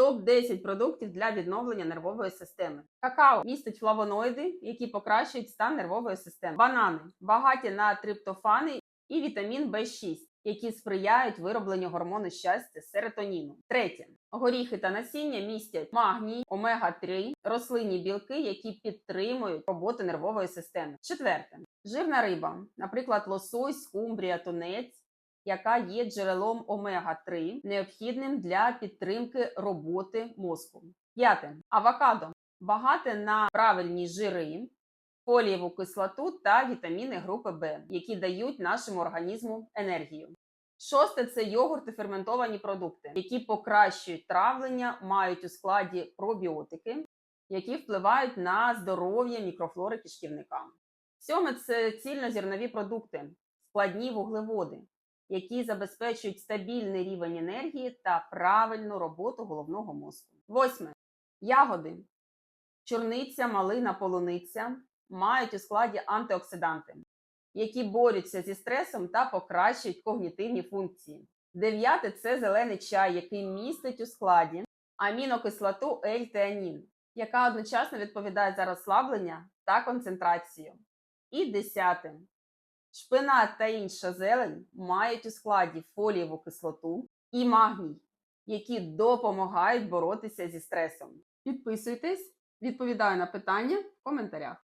Топ-10 продуктів для відновлення нервової системи. Какао містить флавоноїди, які покращують стан нервової системи. Банани багаті на триптофани і вітамін В6, які сприяють виробленню гормону щастя серотоніну. Третє. Горіхи та насіння містять магній, омега-3, рослинні білки, які підтримують роботу нервової системи. Четверте. Жирна риба, наприклад, лосось, скумбрія, тунець, яка є джерелом омега-3, необхідним для підтримки роботи мозку. П'яте. Авокадо багате на правильні жири, фолієву кислоту та вітаміни групи В, які дають нашому організму енергію. Шосте це йогурти ферментовані продукти, які покращують травлення, мають у складі пробіотики, які впливають на здоров'я мікрофлори кишківника. Сьоме це цільнозернові продукти, складні вуглеводи, які забезпечують стабільний рівень енергії та правильну роботу головного мозку. Восьме ягоди, чорниця, малина, полуниця мають у складі антиоксиданти, які борються зі стресом та покращують когнітивні функції. Дев'яте це зелений чай, який містить у складі амінокислоту L-теанін, яка одночасно відповідає за розслаблення та концентрацію. І десяте. Шпинат та інша зелень мають у складі фолієву кислоту і магній, які допомагають боротися зі стресом. Підписуйтесь, відповідаю на питання в коментарях.